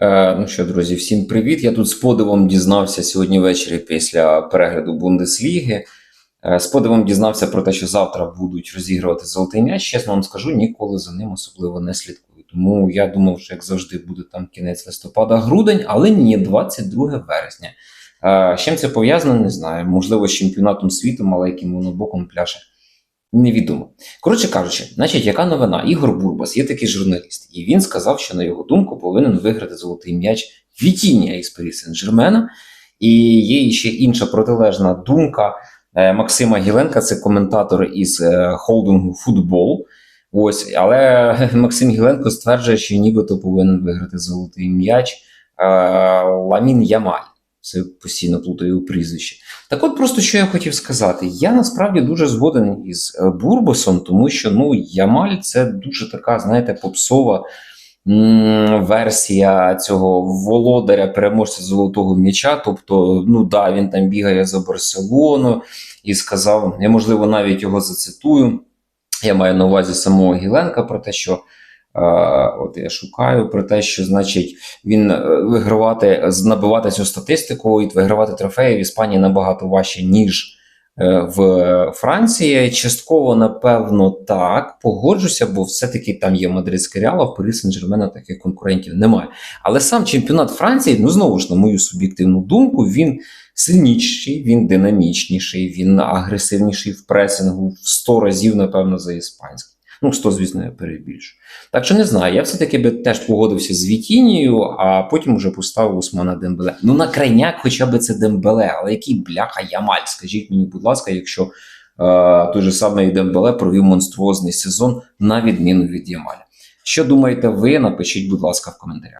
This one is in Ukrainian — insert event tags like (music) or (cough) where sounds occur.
Е, Ну що, друзі, всім привіт. Я тут з подивом дізнався сьогодні ввечері після перегляду Бундесліги. Е, З подивом дізнався про те, що завтра будуть розігрувати золотий м'яч. Чесно вам скажу, ніколи за ним особливо не слідкую. Тому я думав, що як завжди буде там кінець листопада, грудень, але ні, 22 вересня. Е, З чим це пов'язано, не знаю. Можливо, з чемпіонатом світу, але яким воно боком пляше. Невідомо. Коротше кажучи, значить, яка новина? Ігор Бурбас є такий журналіст, і він сказав, що на його думку повинен виграти золотий м'яч Вітіння із Парі Сен-Жермена. І є ще інша протилежна думка е, Максима Гіленка, це коментатор із е, холдингу Футбол. Ось, але (laughs) Максим Гіленко стверджує, що нібито повинен виграти золотий м'яч е, Ламін Ямаль. Це постійно плутаю прізвище. Так от просто що я хотів сказати. Я насправді дуже згоден із е, Бурбосом, тому що ну, Ямаль це дуже така, знаєте, попсова версія цього володаря, переможця золотого м'яча. Тобто, ну да, він там бігає за Барселону і сказав, я можливо навіть його зацитую. Я маю на увазі самого Гіленка про те, що. Е, От я шукаю про те, що значить він е, вигравати, набивати цю статистику і вигравати трофеї в Іспанії набагато важче, ніж е, в Франції. Частково, напевно, так, погоджуся, бо все-таки там є мадридський реал, а в Парі Сен-Жермена таких конкурентів немає. Але сам чемпіонат Франції, ну знову ж на мою суб'єктивну думку, він сильніший, він динамічніший, він агресивніший в пресингу в 100 разів, напевно, за іспанський. Ну, 100, звісно, я перебільшу. Так що не знаю, я все-таки би теж погодився з Вітінією, а потім вже поставив Усмана Дембеле. Ну, на крайняк хоча б це Дембеле, але який бляха Ямаль? Скажіть мені, будь ласка, якщо е, той же самий Дембеле провів монструозний сезон на відміну від Ямаля. Що думаєте ви? Напишіть, будь ласка, в коментарях.